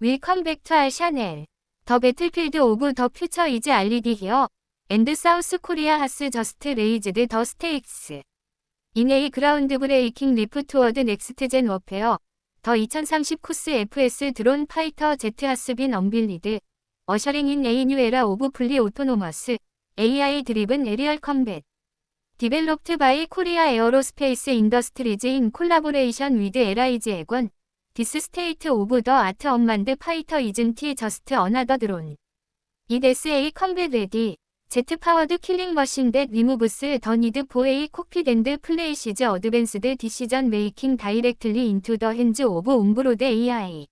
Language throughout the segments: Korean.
윌컴 백투 알 샤넬. 더 배틀필드 오브 더 퓨처 이즈 알리디 히어. 앤드 사우스 코리아 하스 저스트 레이즈드 더 스테이크스. 인에이 그라운드 브레이킹 리프 투어드 넥스트 젠 워페어. 더 2030 코스 FS 드론 파이터 제트 하스빈 언빌리드. 어셔링 인 에이 뉴 에라 오브 플리 오토노머스. AI 드리븐 에리얼 컴뱃. 디벨롭트 바이 코리아 에어로스페이스 인더스트리즈 인 콜라보레이션 위드 LIG 에건. 디스 스테이트 오브 더 아트 언만드 파이터 이즌티 저스트 어나더 드론. 이 SA 컴뱃 레디. 제트 파워드 킬링 머신 댓 리무브스 더 니드 포에이 코핏 앤드 플레이시즈 어드밴스드 디시전 메이킹 다이렉틀리 인투 더 핸즈 오브 옴브로드 AI.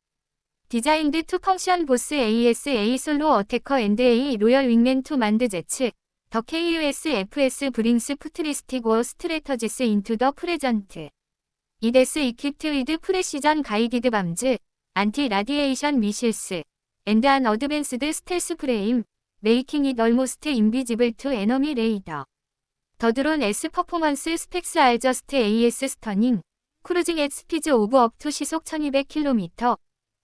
디자인드 투 펑션 보스 ASA 솔로 어테커 앤드 A 로열 윙맨 투 만드 제츠. 더 KUS FS 브링스 푸트리스틱 워 스트레터지스 인투 더 프레전트. 이데스 이퀴프트 위드 프레시전 가이디드 밤즈. 안티 라디에이션 미실스. 앤드 안 어드밴스드 스텔스 프레임. 메이킹 잇 얼모스트 인비지블 투 에너미 레이더. 더 드론 S 퍼포먼스 스펙스 알저스트 AS 스터닝. 크루징 앳 스피즈 오브 업투 시속 1200km.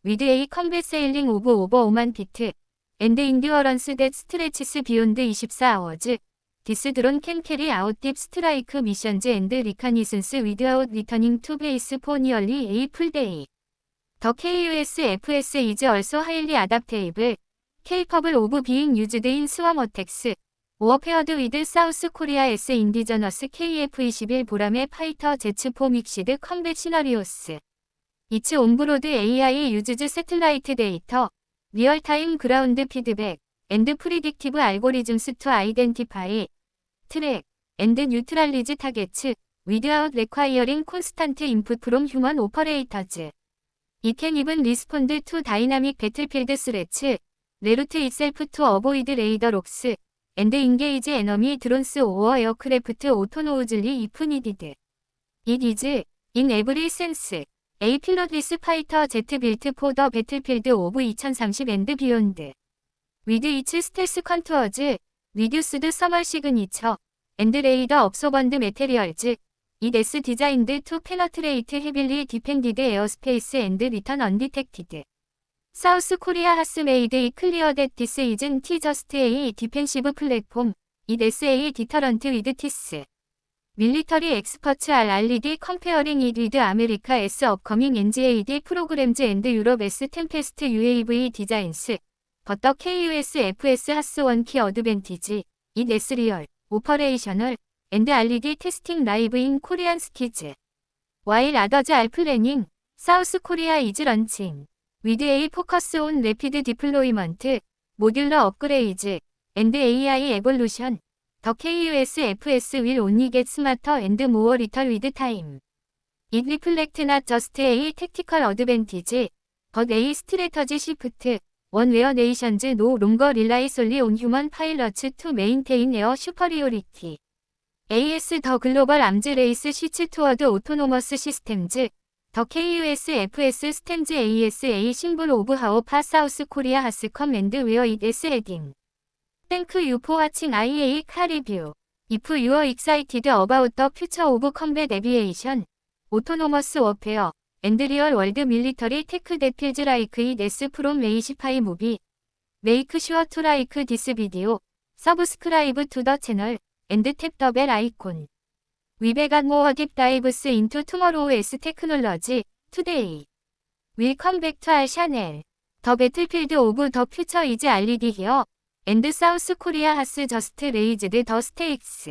위드 A 컴뱃 세일링 오브 오버 5만 피트. 앤드 인디어런스 댓 스트레치스 비욘드 24아워즈. 디스 드론 캔 캐리 아웃 딥 스트라이크 미션즈 앤드 리카니슨스 위드아웃 리터닝 투 베이스 포 니얼리 A 풀데이. 더 KUS FS 이즈 얼소 하일리 아답테이블. 케이퍼블 오브 비잉 유즈드 인 스왑 어텍스. 오어페어드 위드 사우스 코리아 S 인디저너스 KF21 보람의 파이터 제츠4 믹시드 컴뱃 시나리오스. 이츠 온브로드 AI 유즈즈 세틀라이트 데이터. 리얼타임 그라운드 피드백. 앤드 프리딕티브 알고리즘스 투 아이덴티파이. 트랙. 앤드 뉴트랄리즈 타겟츠. 위드아웃 레콰이어링 콘스탄트 인풋 프롬 휴먼 오퍼레이터즈. 이캔 이븐 리스폰드 투 다이나믹 배틀필드 스레츠. 레루트 itself to avoid radar locks and engage enemy drones or aircraft autonomously if needed. It is, in every sense, a pilotless fighter jet built for the battlefield of 2030 and beyond. Stealth contours, reduced thermal signature, and radar absorbent materials, it is designed to penetrate heavily defended airspace and return undetected. 사우스 코리아 하스메이드 이 클리어 댓 디스 이즌 티 저스트 A 디펜시브 플랫폼 이 SA 디터런트 위드 티스 밀리터리 엑스퍼츠 알 알리디 컴페어링 이 위드 아메리카 S 업커밍 NGAD 프로그램즈 앤드 유럽 S 템페스트 UAV 디자인스 버터 KUS FS 하스 원키 어드밴티지 이 S 리얼 오퍼레이셔널 앤드 알리디 테스팅 라이브 인 코리안 스키즈 와일 아더즈 알 플래닝 사우스 코리아 이즈 런칭 위드 A 포커스 온 레피드 디플로이먼트, 모듈러 업그레이즈, 앤드 AI 에볼루션, 더 KUS FS 윌 온리 겟 스마터 앤드 모어 리털 위드 타임. 잇 리플렉트 낫 저스트 A 택티컬 어드밴티지, but A 스트레터지 시프트, 원 웨어 네이션즈 노 롱거 릴라이 솔리 온 휴먼 파일러츠 투 메인테인 에어 슈퍼리오리티. AS 더 글로벌 암즈 레이스 시츠 투어드 오토노머스 시스템즈, 더 KUS FS 스탠즈 ASA 심볼 오브 하오 파 사우스 코리아 하스컴 앤드 웨어 잇 S 헤딩. 땡크 유 포 와칭 IA 카 리뷰. If you are excited about the future of combat aviation, autonomous warfare, and real world military tech that feels like it is from A15 movie, make sure to like this video, subscribe to the channel, and tap the bell icon. We began more deep dives into tomorrow's technology today. Welcome back to our channel. The battlefield of the future is already here, and South Korea has just raised the stakes.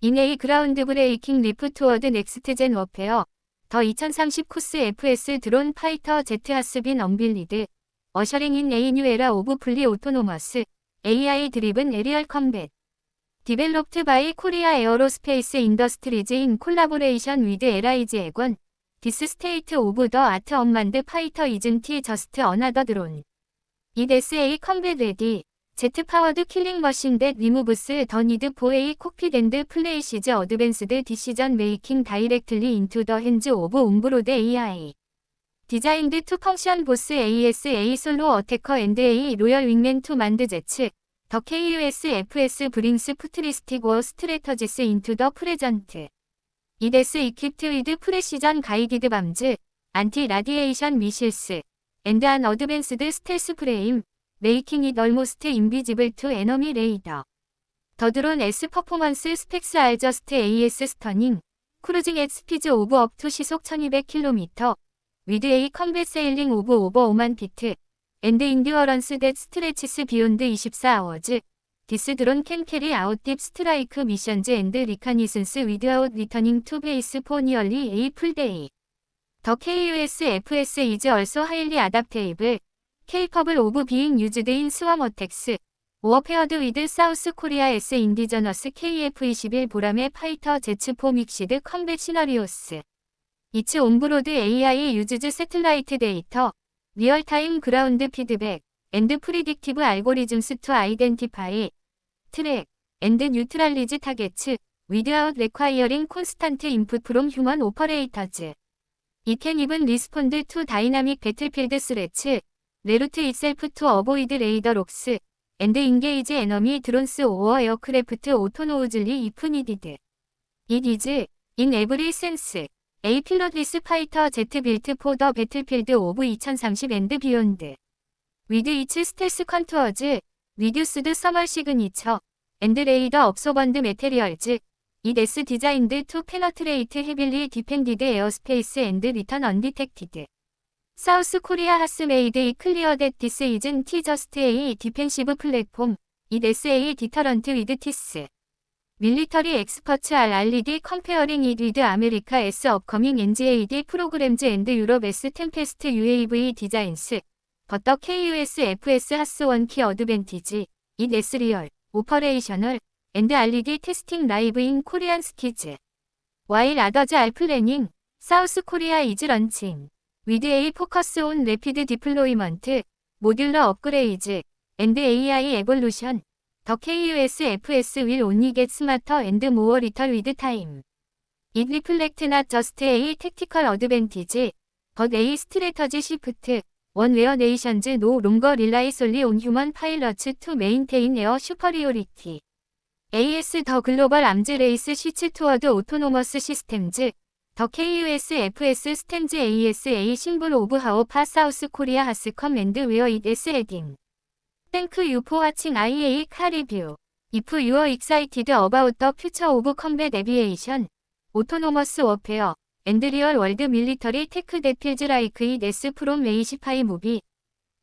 In a groundbreaking leap toward next gen warfare, 더2030 코스 FS 드론 파이터 제트 has been unveiled, ushering in a new era of fully autonomous, AI-driven aerial combat. 디벨롭트 바이 코리아 에어로스페이스 인더스트리즈 인 콜라보레이션 위드 LIG 에건 디스 스테이트 오브 더 아트 언만드 파이터 이즌 티 저스트 어나더 드론 이 SA 컴뱃 레디 제트 파워드 킬링 머신 댓 리무브스 더 니드 포에이 코핏 앤드 플레이 시즈 어드밴스드 디시전 메이킹 다이렉틀리 인투 더 핸즈 오브 옴브로드 AI 디자인드 투 펑션 보스 ASA 솔로 어테커 앤드 A 로열 윙맨 투 만드 제츠. 더 KUS FS 브링스 푸트리스틱 워 스트레터지스 인투 더 프레전트. 이데스 이퀴프트 위드 프레시전 가이디드 밤즈, 안티 라디에이션 미실 스, and an advanced stealth frame, making it almost invisible to enemy radar. The drone S performance specs are just AS stunning, cruising at speeds of up to 시속 1200km, with a combat sailing of over 5만 feet, and endurance that stretches beyond 24 hours. This drone can carry out deep strike missions and reconnaissance without returning to base for nearly a being used in swarm attacks, or paired with South Korea's indigenous KF-21 보람의 파이터 제츠 포 믹시드 컴뱃 시나리오스. Its onboard AI uses satellite data, real-time ground feedback, and predictive algorithms to identify, track, and neutralize targets without requiring constant input from human operators. It can even respond to dynamic radar locks, and engage enemy drones or aircraft autonomously if needed. It is, in every sense, a pilotless fighter jet built for the battlefield of 2030 and beyond. With its stealth contours, reduced thermal signature, and radar absorbent materials, it is designed to penetrate heavily defended airspace and return undetected. South Korea has made it clear that this isn't just a defensive platform, it is a deterrent with teeth. Military experts are already comparing it with America's upcoming NGAD programs and Europe's Tempest UAV designs. But the KUS-FS has one key advantage. It is real, operational, and already testing live in Korean skies. While others are planning, South Korea is With a focus on rapid deployment, modular upgrades, and AI evolution, the KUS-FS will only get smarter and more lethal with time. It reflects not just a tactical advantage, but a strategy shift, one where nations no longer rely solely on human pilots to maintain air superiority. AS 더 글로벌 암즈 레이스 시츠 투어드 오토노머스 시스템즈 더 KUS-FS 스탠즈 ASA 심볼 오브 하오 파 사우스 코리아 하스 커맨드 웨어 잇 에스 헤딩 땡크 유포 와칭 IA 카 리뷰 If you are excited about the future of combat aviation, autonomous warfare, and real world military tech that feels like it is from a spy movie,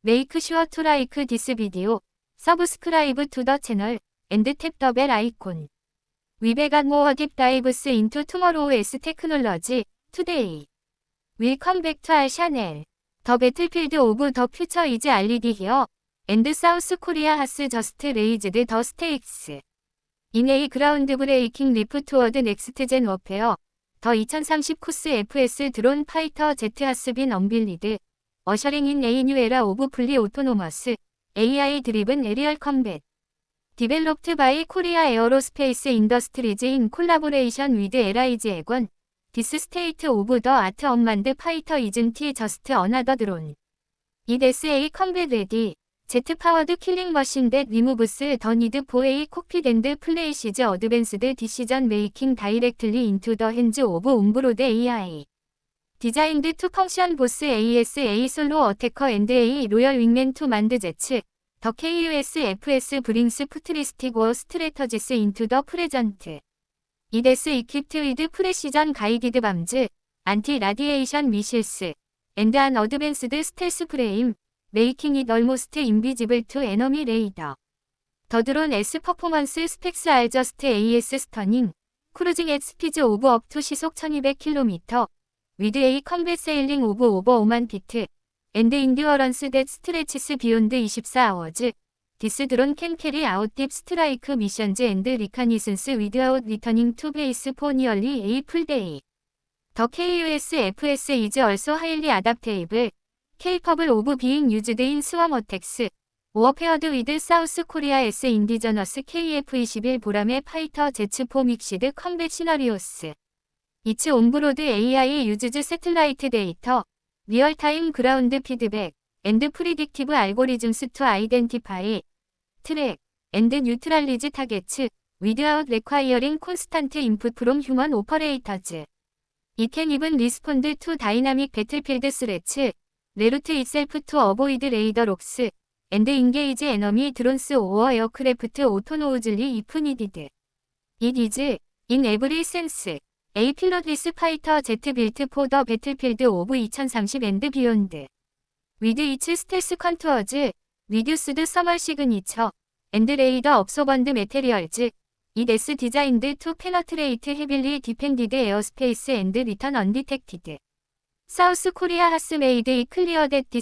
make sure to like this video, subscribe to the channel, and tap the bell icon. We began more deep dives into tomorrow's technology today. Welcome back to our channel. The battlefield of the future is already here, and South Korea has just raised the stakes. In a groundbreaking leap toward next-gen warfare, the 2030 코스 FS 드론 파이터 Developed by Korea Aerospace Industries in collaboration with LIG Egon, this state of the art unmanned fighter isn't just another drone. It is a combat-ready, jet-powered killing machine that removes the need for a cockpit and places advanced decision-making directly into the hands of onboard AI. Designed to function both as a solo attacker and a loyal wingman to manned jets, The KUS-FS brings futuristic war strategies into the present. It is equipped with precision guided bombs, anti-radiation missiles, and an advanced stealth frame, making it almost invisible to enemy radar. The drone S performance specs are just AS stunning, cruising at speeds of up to 시속 1200km, with a combat sailing of over 5만 feet. And endurance that stretches beyond 24 hours. This drone can carry out deep strike missions and reconnaissance without returning to base for nearly a full day. The KUS-FS is also highly adaptable, capable of being used in swarm attacks, paired with South Korea's indigenous KF-21 보람의 파이터 제츠 포 믹시드 컴뱃 시나리오스. Its onboard AI ground feedback, and predictive algorithms to identify, track, and neutralize targets without requiring constant input from human operators. It can even respond to dynamic battlefield threats, 레루트 avoid radar locks and engage enemy drones or aircraft autonomously if needed. It is, in every sense, fighter jet built for the battlefield of 2030 and beyond. With its stealth contours, reduced thermal signature, and radar absorbent materials, it is designed to penetrate heavily defended airspace and return undetected. South Korea has made it clear that this